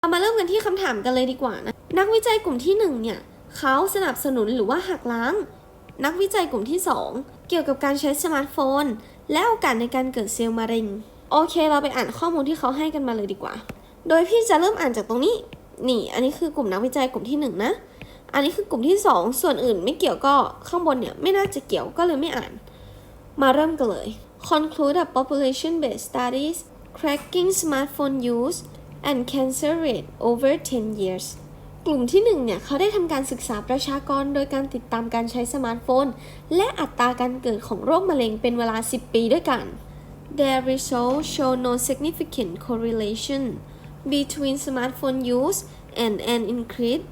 เรามาเริ่มกันที่คำถามกันเลยดีกว่านะ นักวิจัยกลุ่มที่หนึ่งเนี่ยเขาสนับสนุนหรือว่าหักล้าง นักวิจัยกลุ่มที่สองเกี่ยวกับการใช้สมาร์ทโฟน และโอกาสในการเกิดเซลล์มะเร็ง โอเค เราไปอ่านข้อมูลที่เขาให้กันมาเลยดีกว่า โดยพี่จะเริ่มอ่านจากตรงนี้ นี่ อันนี้คือกลุ่มนักวิจัยกลุ่มที่หนึ่งนะ อันนี้คือกลุ่มที่สองส่วนอื่นไม่เกี่ยวก็ข้างบนเนี่ยไม่น่าจะเกี่ยวก็เลยไม่อ่าน มาเริ่มกันเลย Conclude a population-based studies tracking smartphone use and cancer rate over 10 years กลุ่มที่หนึ่งเนี่ยเขาได้ทำการศึกษาประชากรโดยการติดตามการใช้สมาร์ทโฟน และอัตราการเกิดของโรคมะเร็งเป็นเวลา 10 ปีด้วยกัน Their results show no significant correlation between smartphone use and an increase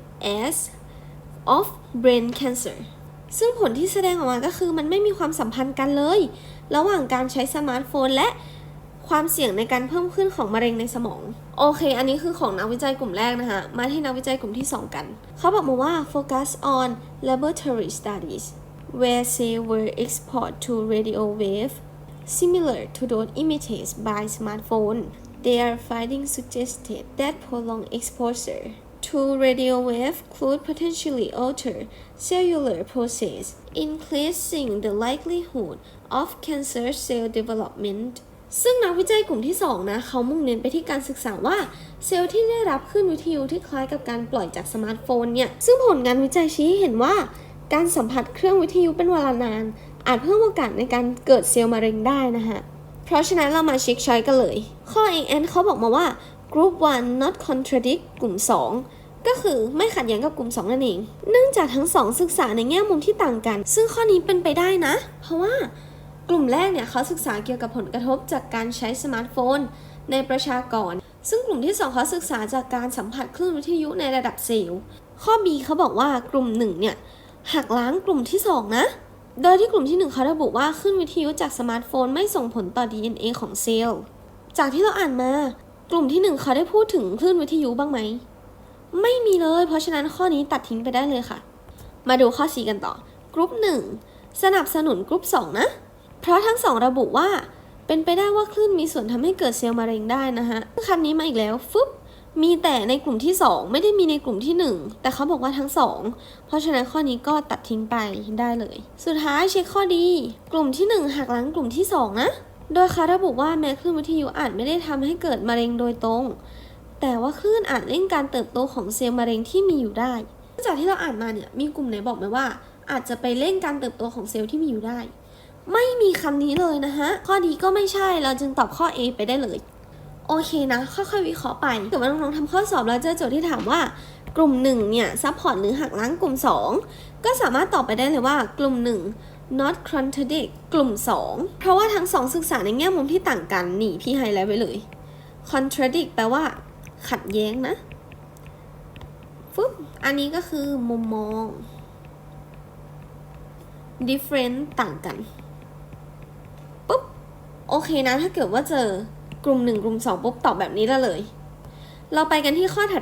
as of brain cancer ซึ่งผลที่แสดงออกมาก็คือมันไม่มีความสัมพันธ์กันเลย ระหว่างการใช้สมาร์ทโฟนและ ความเสี่ยงในการเพิ่มขึ้นของมะเร็งในสมอง โอเค อันนี้คือของนักวิจัยกลุ่มแรกนะคะ มาที่นักวิจัยกลุ่มที่ 2 กัน เขาบอกมาว่า focus on laboratory studies where cells were exposed to radio wave similar to those emitted by smartphone. Their findings suggested that prolonged exposure to radio wave could potentially alter cellular process, increasing the likelihood of cancer cell development. ซึ่งนักวิจัยกลุ่มที่ 2 นะ เขามุ่งเน้นไปที่การศึกษาว่าเซลล์ที่ได้รับคลื่นวิทยุที่คล้ายกับการปล่อยจากสมาร์ทโฟนเนี่ย ซึ่งผลงานวิจัยชี้เห็นว่า การสัมผัสเครื่องวิทยุเป็นเวลานาน อาจเพิ่มโอกาสในการเกิดเซลล์มะเร็งได้นะคะเพราะฉะนั้นเรามาเช็คช้อยกันเลย ข้อ AN เขาบอกมาว่า group 1 not contradict กลุ่ม 2 ก็คือไม่ขัดแย้งกับกลุ่ม 2 นั่นเอง เนื่องจากทั้งสองศึกษาในแง่มุมที่ต่างกัน ซึ่งข้อนี้เป็นไปได้นะ เพราะว่า กลุ่มแรกเนี่ยเขาศึกษาเกี่ยวกับผลกระทบจากการใช้สมาร์ทโฟน ในประชากร ซึ่งกลุ่มที่ 2 เขาศึกษาจากการสัมผัสคลื่นวิทยุในระดับเซลล์ข้อ B เขาบอกว่ากลุ่ม1เนี่ยหักล้างกลุ่มที่ 2 นะ โดยที่กลุ่มที่ 1 เขาระบุว่าคลื่นวิทยุจากสมาร์ทโฟนไม่ส่งผลต่อ DNA ของเซลล์ จากที่เราอ่านมากลุ่มที่ 1 เขาได้พูดถึงคลื่นวิทยุบ้างไหม ไม่มีเลย เพราะฉะนั้นข้อนี้ตัดทิ้งไปได้เลยค่ะ มาดูข้อ4กันต่อ กลุ่ม1สนับสนุนกลุ่ม2นะ เพราะทั้งสองระบุว่า เป็นไปได้ว่าคลื่นมีส่วนทำให้เกิดเซลล์มะเร็งได้นะฮะคำนี้มาอีกแล้วฟึบมีแต่ในกลุ่มที่ 2 ไม่ได้มีในกลุ่มที่ 1 แต่เขาบอกว่าทั้ง 2 เพราะฉะนั้นข้อนี้ก็ตัดทิ้งไปได้เลย สุดท้ายเช็คข้อดี กลุ่มที่ 1หักหล้างกลุ่มที่ 2 นะ โดยเขาระบุว่าแม้คลื่นวิทยุอาจไม่ได้ทำให้เกิดมะเร็งโดยตรง แต่ว่าคลื่นอาจเร่งการเติบโตของเซลล์มะเร็งที่มีอยู่ได้ จากที่เราอ่านมาเนี่ยมีกลุ่มไหนบอกไหมว่า อาจจะไปเร่งการเติบโตของเซลล์ที่มีอยู่ได้ ไม่มีคำนี้เลยนะฮะ ข้อดีก็ไม่ใช่เราจึงตอบข้อ A ไปได้เลย โอเคนะ ค่อยๆวิเคราะห์ไปเกิดว่าน้องๆทำข้อสอบแล้วเจอโจทย์ที่ถามว่ากลุ่ม1เนี่ยซัพพอร์ตหรือหักล้างกลุ่ม 2 ก็สามารถตอบไปได้เลยว่ากลุ่ม 1 not contradict กลุ่ม 2 เพราะว่าทั้งสองศึกษาในแง่มุมที่ต่างกันหนีพี่ไฮไลท์ไว้เลย contradict แปลว่า ขัดแย้งนะฟึบอันนี้ก็คือมุมมอง different ต่างกัน โอเคนะ ถ้าเกิดว่าเจอกลุ่ม 1 กลุ่ม 2 ปุ๊บตอบแบบนี้ละเลย เราไปกันที่ข้อถัด